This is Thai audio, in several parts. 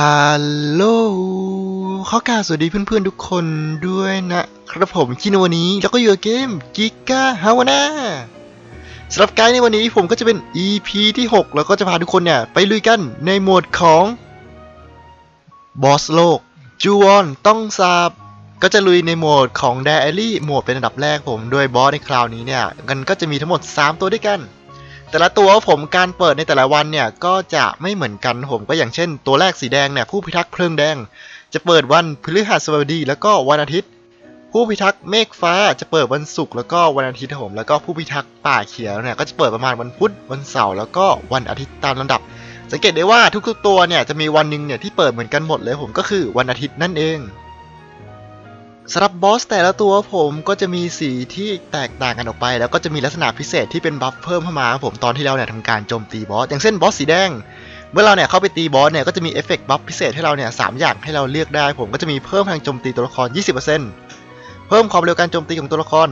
ฮัลโหลข้อกาสวัสดีเพื่อนๆทุกคนด้วยนะครับผมที่ในวันนี้เราก็อยู่กับเกมกิก้าฮาวนาสำหรับไกด์ในวันนี้ผมก็จะเป็น EP ที่ 6 แล้วก็จะพาทุกคนเนี่ย ไปลุยกันในโหมดของบอสโลก จูวอนต้องสาบ ก็จะลุยในโหมดของ d ด a รี่โหมดเป็นอันดับแรกผมโดยบอสในคราวนี้เนี่ยมันก็จะมีทั้งหมด 3 ตัวด้วยกัน แต่ละตัวผมการเปิดในแต่ละวันเนี่ยก็จะไม่เหมือนกันผมก็อย่างเช่น ตัวแรกสีแดงเนี่ยผู้พิทักษ์เพลิงแดง จะเปิดวันพฤหัสบดีแล้วก็วันอาทิตย์ ผู้พิทักษ์เมฆฟ้าจะเปิดวันศุกร์แล้วก็วันอาทิตย์ผมแล้วก็ผู้พิทักษ์ป่าเขียวเนี่ยก็จะเปิดประมาณวันพุธวันเสาร์แล้วก็วันอาทิตย์ตามลำดับ สังเกตได้ว่าทุกๆตัวเนี่ยจะมีวันหนึ่งเนี่ยที่เปิดเหมือนกันหมดเลยผมก็คือวันอาทิตย์นั่นเอง สำหรับบอสแต่ละตัวผมก็จะมีสีที่แตกต่างกันออกไป แล้วก็จะมีลักษณะพิเศษที่เป็นบัฟเพิ่มเข้ามาครับผมตอนที่เราเนี่ยทำการโจมตีบอสอย่างเช่นบอสสีแดง เมื่อเราเนี่ยเข้าไปตีบอสเนี่ยก็จะมีเอฟเฟกต์บัฟพิเศษให้เราเนี่ยสามอย่างให้เราเลือกได้ ผมก็จะมีเพิ่มพลังโจมตีตัวละคร 20%เพิ่มความเร็วการโจมตีของตัวละคร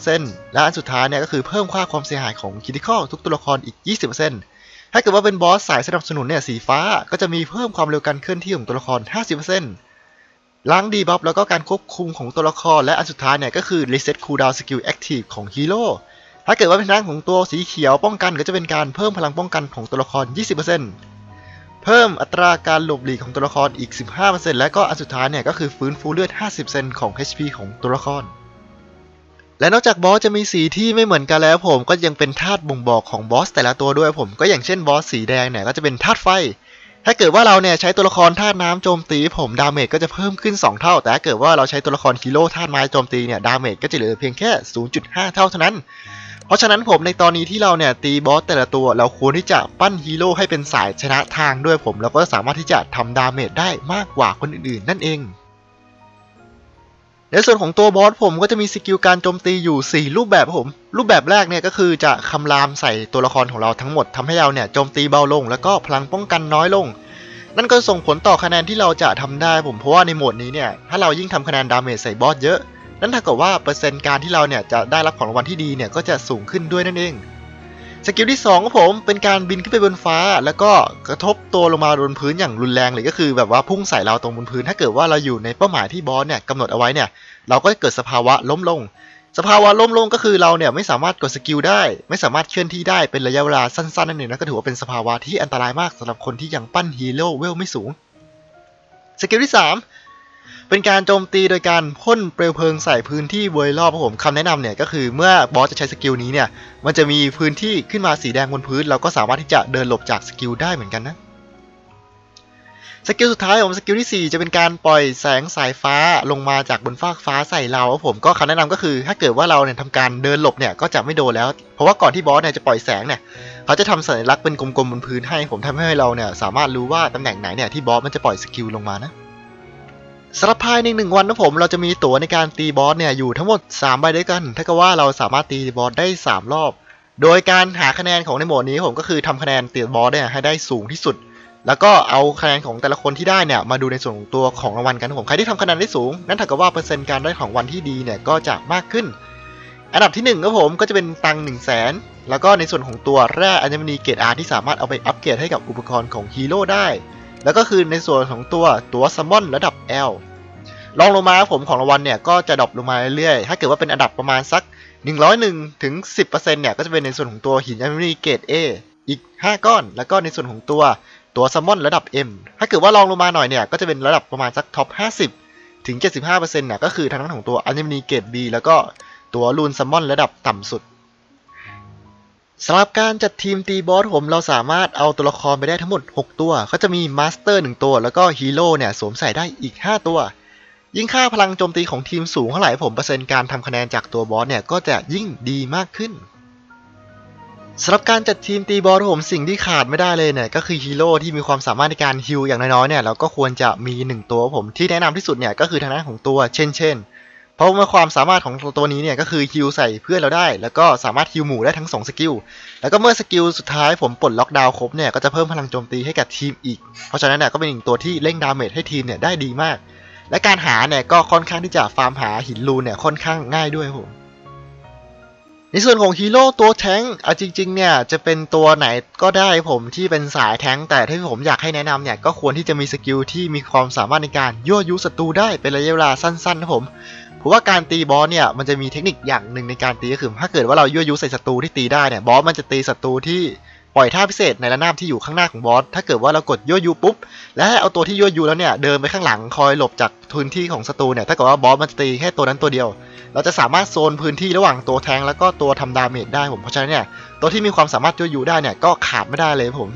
50%และอันสุดท้ายเนี่ยก็คือเพิ่มค่าความเสียหายของคิติคอลทุกตัวละครอีก 20%ถ้าเกิดว่าเป็นบอสสายสนับสนุนเนี่ยสีฟ้าก็จะมีเพิ่มความเร็วการเคลื่อนที่ของตัวละคร 50% ล้างดีบัฟแล้วก็การควบคุมของตัวละครและอันสุดท้ายเนี่ยก็คือ reset cooldown skill active ของฮีโร่ถ้าเกิดว่าเป็นทางของตัวสีเขียวป้องกันก็จะเป็นการเพิ่มพลังป้องกันของตัวละคร 20%เพิ่มอัตราการหลบหลีกของตัวละครอีก 15%และก็อันสุดท้ายเนี่ยก็คือฟื้นฟูเลือด 50%ของ HP ของตัวละคร และนอกจากบอสจะมีสีที่ไม่เหมือนกันแล้วผมก็ยังเป็นธาตุบ่งบอกของบอสแต่ละตัวด้วยผมก็อย่างเช่นบอสสีแดงเนี่ยก็จะเป็นธาตุไฟ ถ้าเกิดว่าเราเนี่ยใช้ตัวละครธาตุน้ำโจมตี ผมดาเมจก็จะเพิ่มขึ้น 2 เท่า แต่ถ้าเกิดว่าเราใช้ตัวละครฮีโร่ธาตุไม้โจมตีเนี่ยดาเมจก็จะเหลือเพียงแค่ 0.5 เท่าเท่านั้น เพราะฉะนั้นผมในตอนนี้ที่เราเนี่ยตีบอสแต่ละตัวเราควรที่จะปั้นฮีโร่ให้เป็นสายชนะทางด้วยผม แล้วก็สามารถที่จะทำดาเมจได้มากกว่าคนอื่นๆ นั่นเอง ในส่วนของตัวบอสผมก็จะมีสกิลการโจมตีอยู่ 4 รูปแบบผม รูปแบบแรกเนี่ยก็คือจะคำรามใส่ตัวละครของเราทั้งหมดทำให้เราเนี่ยโจมตีเบาลง แล้วก็พลังป้องกันน้อยลง นั่นก็ส่งผลต่อคะแนนที่เราจะทำได้ผมเพราะว่าในโหมดนี้เนี่ยถ้าเรายิ่งทำคะแนนดาเมจใส่บอสเยอะนั่นเท่ากับว่าเปอร์เซ็นต์การที่เราเนี่ยจะได้รับของรางวัลที่ดีเนี่ยก็จะสูงขึ้นด้วยนั่นเอง สกิลที่2ของผมเป็นการบินขึ้นไปบนฟ้า แล้วก็กระทบตัวลงมาบนพื้นอย่างรุนแรงเลยก็คือแบบว่าพุ่งใส่เราตรงบนพื้น ถ้าเกิดว่าเราอยู่ในเป้าหมายที่บอสเนี่ยกำหนดเอาไว้เนี่ยเราก็จะเกิดสภาวะล้มลง สภาวะล้มลงก็คือเราเนี่ยไม่สามารถกดสกิลได้ ไม่สามารถเคลื่อนที่ได้เป็นระยะเวลาสั้นๆนั่นเองนะก็ถือว่าเป็นสภาวะที่อันตรายมากสำหรับคนที่ยังปั้นฮีโร่เวลไม่สูงสกิลที่3 เป็นการโจมตีโดยการพ่นเปลวเพลิงใส่พื้นที่โดยรอบครับผมคำแนะนำเนี่ยก็คือเมื่อบอสจะใช้สกิลนี้เนี่ยมันจะมีพื้นที่ขึ้นมาสีแดงบนพื้น เราก็สามารถที่จะเดินหลบจากสกิลได้เหมือนกันนะสกิลสุดท้ายของสกิลที่ 4 จะเป็นการปล่อยแสงสายฟ้าลงมาจากบนฟากฟ้าใส่เราครับผมก็คำแนะนำก็คือ ถ้าเกิดว่าเราเนี่ยทำการเดินหลบเนี่ยก็จะไม่โดนแล้ว เพราะว่าก่อนที่บอสเนี่ยจะปล่อยแสงเนี่ยเขาจะทำสัญลักษณ์เป็นกลมๆบนพื้นให้ผมทำให้เราเนี่ยสามารถรู้ว่าตำแหน่งไหนเนี่ยที่บอสมันจะปล่อยสกิลลงมานะ สำหรับภายในหนึ่งวันนะผมเราจะมีตั๋วในการตีบอสเนี่ยอยู่ทั้งหมด 3 ใบด้วยกัน ถ้าก็ว่าเราสามารถตีบอสได้ 3 รอบ โดยการหาคะแนนของในโหมดนี้ผมก็คือทำคะแนนตีบอสเนี่ยให้ได้สูงที่สุด แล้วก็เอาคะแนนของแต่ละคนที่ได้เนี่ยมาดูในส่วนของตัวของรางวัลกันผมใครที่ทำคะแนนได้สูงนั่นเท่ากับว่าเปอร์เซ็นต์การได้ของวันที่ดีเนี่ยก็จะมากขึ้น อันดับที่1ครับผมก็จะเป็นตัง1 0 0 0 0แสนแล้วก็ในส่วนของตัวแร่อัญมณีเกรดอาร์ที่สามารถเอาไปอัปเกรดให้กับอุปกรณ์ของฮีโร่ได้ แล้วก็คือในส่วนของตัวตัวซัมมอนระดับ L ลองลงมาผมของรางวัลเนี่ยก็จะดรอปลงมาเรื่อยๆ ถ้าเกิดว่าเป็นอันดับประมาณสัก 101ถึง10%เนี่ยก็จะเป็นในส่วนของตัวหินอัญมณีเกรด A อีก 5 ก้อน แล้วก็ในส่วนของตัวตัวซัมมอนระดับ M ถ้าเกิดว่าลองลงมาหน่อยเนี่ยก็จะเป็นระดับประมาณสักท็อป 50 ถึง 75%เนี่ยก็คือทางด้านของตัวอัญมณีเกรด B แล้วก็ตัวลูนซัมมอนระดับต่ำสุด สำหรับการจัดทีมตีบอสผมเราสามารถเอาตัวละครไปได้ทั้งหมด 6 ตัวเขาจะมีมาสเตอร์1ตัว แล้วก็ฮีโร่เนี่ยสวมใส่ได้อีก 5 ตัว ยิ่งค่าพลังโจมตีของทีมสูงเท่าไหร่ผมเปอร์เซ็นต์การทำคะแนนจากตัวบอสเนี่ยก็จะยิ่งดีมากขึ้นสำหรับการจัดทีมตีบอสผมสิ่งที่ขาดไม่ได้เลยเนี่ยก็คือฮีโร่ที่มีความสามารถในการฮิลอย่างน้อยๆเนี่ยเราก็ควรจะมี 1 ตัวผมที่แนะนำที่สุดเนี่ยก็คือทางด้านของตัวเช่นเช่น เพราะว่าความสามารถของตัวนี้เนี่ยก็คือฮิลใส่เพื่อนเราได้ แล้วก็สามารถฮิลหมู่ได้ทั้ง2สกิล แล้วก็เมื่อสกิลสุดท้ายผมปลดล็อกดาวครบเนี่ยก็จะเพิ่มพลังโจมตีให้กับทีมอีก เพราะฉะนั้นเนี่ยก็เป็นอีกตัวที่เร่งดาเมจให้ทีมเนี่ยได้ดีมาก และการหาเนี่ยก็ค่อนข้างที่จะฟาร์มหาหินรูนเนี่ยค่อนข้างง่ายด้วยผมในส่วนของฮีโร่ตัวแท้งเอาจริงๆเนี่ยจะเป็นตัวไหนก็ได้ผมที่เป็นสายแท้งแต่ที่ผมอยากให้แนะนำเนี่ยก็ควรที่จะมีสกิลที่มีความสามารถในการยั่วยุศัตรูได้เป็นระยะเวลาสั้นๆนะผม เพราะว่าการตีบอสเนี่ยมันจะมีเทคนิคอย่างหนึ่งในการตีก็คือถ้าเกิดว่าเรายั่วยุใส่ศัตรูที่ตีได้เนี่ยบอสมันจะตีศัตรูที่ปล่อยท่าพิเศษในระนาบที่อยู่ข้างหน้าของบอสถ้าเกิดว่าเรากดยั่วยุปุ๊บ และให้เอาตัวที่ยั่วยุแล้วเนี่ยเดินไปข้างหลังคอยหลบจากพื้นที่ของศัตรูเนี่ยถ้าเกิดว่าบอสมันจะตีแค่ตัวนั้นตัวเดียว เราจะสามารถโซนพื้นที่ระหว่างตัวแทงแล้วก็ตัวทำดาเมจได้ผมเพราะฉะนั้นเนี่ยตัวที่มีความสามารถยั่วยุได้เนี่ยก็ขาดไม่ได้เลยผม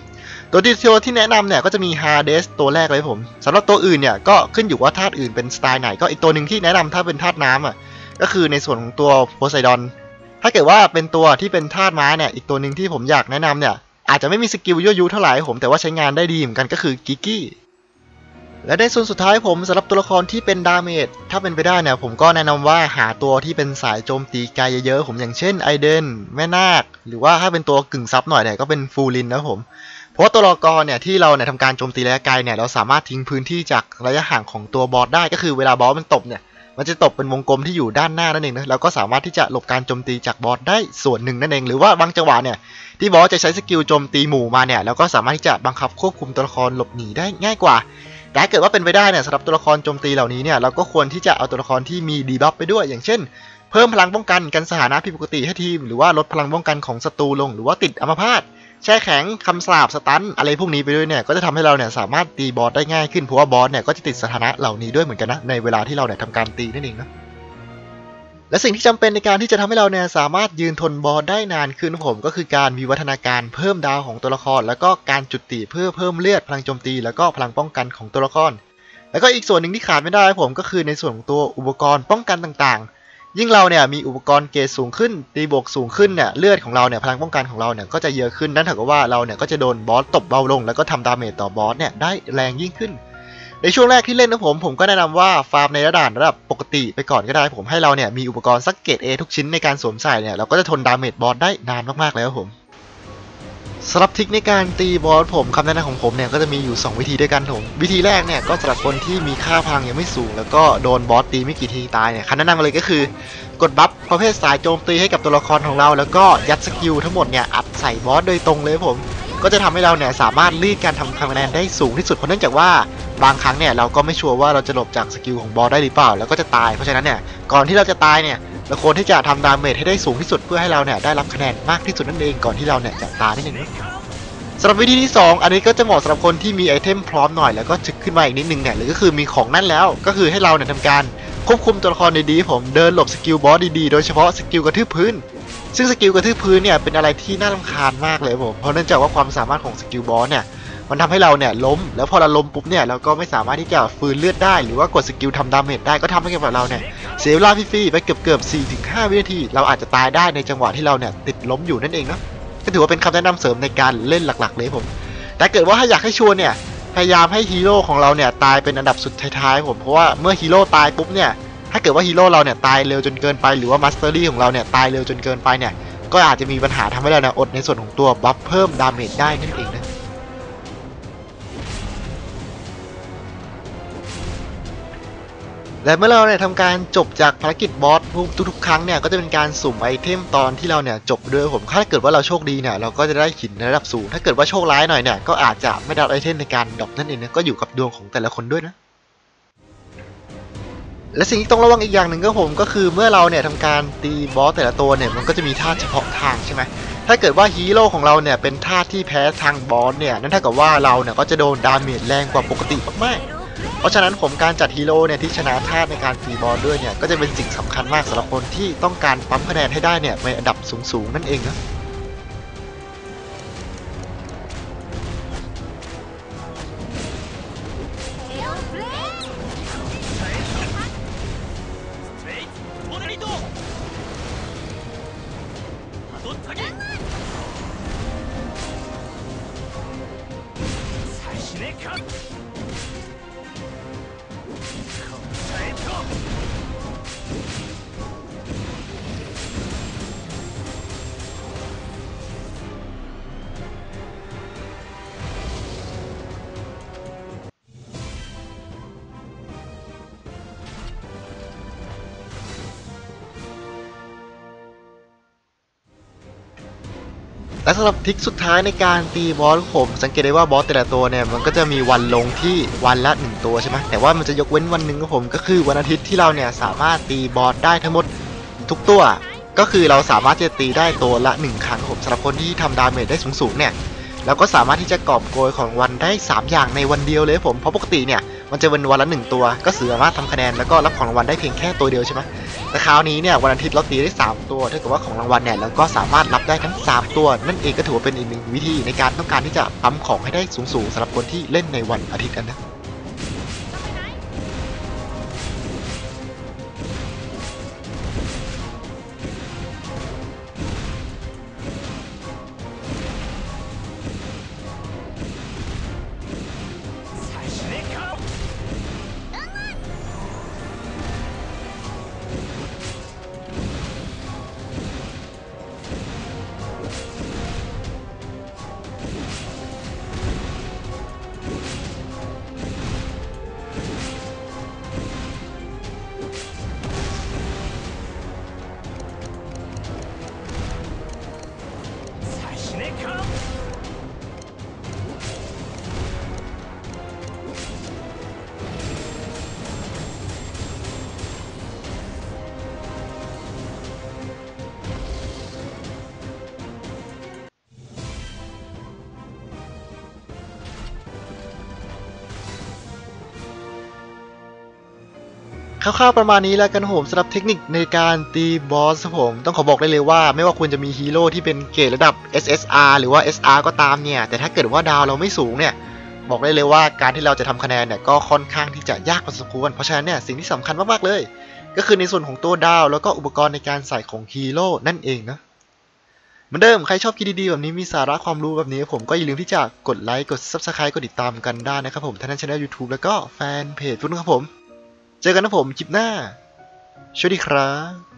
ตัวที่ตัวที่แนะนำเนี่ยก็จะมี Hades ตัวแรกเลยผมสำหรับตัวอื่นเนี่ยก็ขึ้นอยู่ว่าธาตุอื่นเป็นสไตล์ไหน ก็อีกตัวหนึ่งที่แนะนำถ้าเป็นธาตุน้ำอะก็คือในส่วนของตัวโพไซดอนถ้าเกิดว่าเป็นตัวที่เป็นธาตุม้าเนี่ยอีกตัวหนึ่งที่ผมอยากแนะนำเนี่ยอาจจะไม่มีสกิลยั่วยุเท่าไหร่ผมแต่ว่าใช้งานได้ดีเหมือนกันก็คือกิกกี้และในส่วนสุดท้ายผมสำหรับตัวละครที่เป็นดาเมจถ้าเป็นไปได้เนี่ยผมก็แนะนำว่าหาตัวที่เป็นสายโจมตีไกลเยอะๆผมอย่างเช่นไอเดนแม่นาค หรือว่าถ้าเป็นตัวกึ่งซับหน่อยเนี่ยก็เป็นฟูลินนะผม เพราะตัวละครเนี่ยที่เราเนี่ยทำการโจมตีระยะไกลเนี่ยเราสามารถทิ้งพื้นที่จากระยะห่างของตัวบอสได้ก็คือเวลาบอสมันตบเนี่ยมันจะตบเป็นวงกลมที่อยู่ด้านหน้านั่นเองนะเราก็สามารถที่จะหลบการโจมตีจากบอสได้ส่วนหนึ่งนั่นเอง หรือว่าบางจังหวะเนี่ยที่บอสจะใช้สกิลโจมตีหมู่มาเนี่ยเราก็สามารถที่จะบังคับควบคุมตัวละครหลบหนีได้ง่ายกว่าแต่เกิดว่าเป็นไปได้เนี่ยสำหรับตัวละครโจมตีเหล่านี้เนี่ยเราก็ควรที่จะเอาตัวละครที่มีดีบัฟไปด้วย อย่างเช่น เพิ่มพลังป้องกันกันสถานะผิดปกติให้ทีม หรือว่าลดพลังป้องกันของศัตรูลง หรือว่าติดอัมพาต แช่แข็งคำสาบสตันอะไรพวกนี้ไปด้วยเนี่ยก็จะทำให้เราเนี่ยสามารถตีบอสได้ง่ายขึ้นเพราะว่าบอสเนี่ยก็จะติดสถานะเหล่านี้ด้วยเหมือนกันนะในเวลาที่เราเนี่ยทำการตีนั่นเองนะและสิ่งที่จำเป็นในการที่จะทำให้เราเนี่ยสามารถยืนทนบอสได้นานขึ้นผม ก็คือการมีวัฒนาการเพิ่มดาวของตัวละคร แล้วก็การจุดติเพื่อเพิ่มเลือดพลังโจมตี แล้วก็พลังป้องกันของตัวละคร แล้วก็อีกส่วนหนึ่งที่ขาดไม่ได้ผมก็คือในส่วนของตัวอุปกรณ์ป้องกันต่างๆ ยิ่งเราเนี่ยมีอุปกรณ์เกรดสูงขึ้นตีบวกสูงขึ้นเนี่ยเลือดของเราเนี่ยพลังป้องกันของเราเนี่ยก็จะเยอะขึ้นนั่นถือกว่าเราเนี่ยก็จะโดนบอสตบเบาลง แล้วก็ทำดาเมจต่อบอสเนี่ยได้แรงยิ่งขึ้น ในช่วงแรกที่เล่นนะผมผมก็แนะนำว่าฟาร์มในระดับระดับปกติไปก่อนก็ได้ผมให้เราเนี่ยมีอุปกรณ์สักเกต A ทุกชิ้นในการสวมใส่เนี่ยเราก็จะทนดาเมจบอสได้นานมากๆแล้วผม สำหรับทิคในการตีบอสผมคำแนะนำของผมเนี่ยก็จะมีอยู่ 2 วิธีด้วยกันผมวิธีแรกเนี่ยก็สำหรับคนที่มีค่าพลังยังไม่สูง แล้วก็โดนบอสตีไม่กี่ทีตายเนี่ยคำแนะนำเลยก็คือกดบัฟประเภทสายโจมตีให้กับตัวละครของเรา แล้วก็ยัดสกิลทั้งหมดเนี่ยอัดใส่บอสโดยตรงเลยผม ก็จะทำให้เราเนี่ยสามารถรีดการทำคะแนนได้สูงที่สุดเพราะเนื่องจากว่าบางครั้งเนี่ยเราก็ไม่ชัวร์ว่าเราจะหลบจากสกิลของบอสได้หรือเปล่า แล้วก็จะตายเพราะฉะนั้นเนี่ยก่อนที่เราจะตายเนี่ย เราควรที่จะทำดาเมจให้ได้สูงที่สุดเพื่อให้เราเนี่ยได้รับคะแนนมากที่สุดนั่นเองก่อนที่เราเนี่ยจะตายนั่นเองสำหรับวิธีที่ 2 อันนี้ก็จะเหมาะสำหรับคนที่มีไอเทมพร้อมหน่อยแล้วก็จึกขึ้นมาอีกนิดนึงเนี่ยหรือก็คือมีของนั่นแล้ว ก็คือให้เราเนี่ยทำการควบคุมตัวละครดีๆผมเดินหลบสกิลบอสดีๆโดยเฉพาะสกิลกระทืบพื้น ซึ่งสกิลกระทืบพื้นเนี่ยเป็นอะไรที่น่ารำคาญมากเลยผมเพราะเนื่องจากว่าความสามารถของสกิลบอสเนี่ย มันทำให้เราเนี่ยล้ม แล้วพอเราล้มปุ๊บเนี่ยเราก็ไม่สามารถที่จะฟื้นเลือดได้หรือว่ากดสกิลทำดาเมจได้ก็ทำให้กับเราเนี่ยเสียเวลาฟรีๆไปเกือบเกือบ4ถึง5วินาที เราอาจจะตายได้ในจังหวะที่เราเนี่ยติดล้มอยู่นั่นเองเนาะก็ถือว่าเป็นคำแนะนำเสริมในการเล่นหลักๆ เลยผม แต่เกิดว่าถ้าอยากให้ชัวร์เนี่ยพยายามให้ฮีโร่ของเราเนี่ยตายเป็นอันดับสุดท้ายๆผมเพราะว่าเมื่อฮีโร่ตายปุ๊บเนี่ยถ้าเกิดว่าฮีโร่เราเนี่ยตายเร็วจนเกินไปหรือว่ามาสเตอรี่ของเราเนี่ยตายเร็วจนเกินไปเนี่ยก็อาจจะมีปัญหาทำให้เราเนี่ยอดในส่วนของตัวบัฟเพิ่มดาเมจได้นั่นเองนะ และเมื่อเราเนี่ยทำการจบจากภารกิจบอสทุกๆครั้งเนี่ยก็จะเป็นการสุ่มไอเทมตอนที่เราเนี่ยจบด้วยผมถ้าเกิดว่าเราโชคดีเนี่ยเราก็จะได้หินในระดับสูงถ้าเกิดว่าโชคร้ายหน่อยเนี่ยก็อาจจะไม่ได้ไอเทมในการดรอปนั่นเองนะก็อยู่กับดวงของแต่ละคนด้วยนะและสิ่งที่ต้องระวังอีกอย่างหนึ่งก็ผมก็คือเมื่อเราเนี่ยทำการตีบอสแต่ละตัวเนี่ยมันก็จะมีท่าเฉพาะทางใช่ไหมถ้าเกิดว่าฮีโร่ของเราเนี่ยเป็นท่าที่แพ้ทางบอสเนี่ยนั่นเท่ากับว่าเราเนี่ยก็จะโดนดาเมจแรงกว่าปกติมากๆ เพราะฉะนั้นผมการจัดฮีโร่เนี่ยที่ชนะธาตุในการตีบอลด้วยเนี่ยก็จะเป็นสิ่งสำคัญมากสำหรับคนที่ต้องการปั๊มคะแนนให้ได้เนี่ยในอันดับสูงๆนั่นเองนะ และสำหรับทริคสุดท้ายในการตีบอสผม สังเกตได้ว่าบอสแต่ละตัวเนี่ยมันก็จะมีวันลงที่วันละ 1 ตัวใช่ไหมแต่ว่ามันจะยกเว้นวันหนึ่งครับผมก็คือวันอาทิตย์ที่เราเนี่ยสามารถตีบอสได้ทั้งหมดทุกตัว ก็คือเราสามารถจะตีได้ตัวละ 1 ครั้งครับผมสำหรับคนที่ทำดาเมจได้สูงๆเนี่ยเราก็สามารถที่จะกอบโกยของวันได้ 3 อย่างในวันเดียวเลยผมเพราะปกติเนี่ย มันจะเป็นวันละ1ตัว ก็สามารถทำคะแนนแล้วก็รับของรางวัลได้เพียงแค่ตัวเดียวใช่ไหมแต่คราวนี้เนี่ยวันอาทิตย์เราตีได้ 3 ตัวถ้าเกิดว่าของรางวัลเนี่ยเราก็สามารถรับได้ทั้ง 3 ตัว นั่นเองก็ถือว่าเป็นอีกหนึ่งวิธีในการต้องการที่จะปั๊มของให้ได้สูงๆสำหรับคนที่เล่นในวันอาทิตย์กันนะ คร่าวๆประมาณนี้แล้วกันผมสำหรับเทคนิคในการตีบอสครับผม ต้องขอบอกได้เลยว่า ไม่ว่าคุณจะมีฮีโร่ที่เป็นเกรดระดับ SSR หรือว่า SR ก็ตามเนี่ย แต่ถ้าเกิดว่าดาวเราไม่สูงเนี่ย บอกได้เลยว่าการที่เราจะทำคะแนนเนี่ยก็ค่อนข้างที่จะยากพอสมควร เพราะฉะนั้นเนี่ยสิ่งที่สำคัญมากๆเลย ก็คือในส่วนของตัวดาวแล้วก็อุปกรณ์ในการใส่ของฮีโร่นั่นเองนะเหมือนเดิมใครชอบคลิปดีๆแบบนี้มีสาระความรู้แบบนี้ ผมก็อย่าลืมที่จะกดไลค์กด Subscribe กดติดตามกันได้นะครับผมทั้งในช่อง YouTube แล้วก็แฟนเพจฟุตนครับผม เจอกันนะผมคลิปหน้าสวัสดีครับ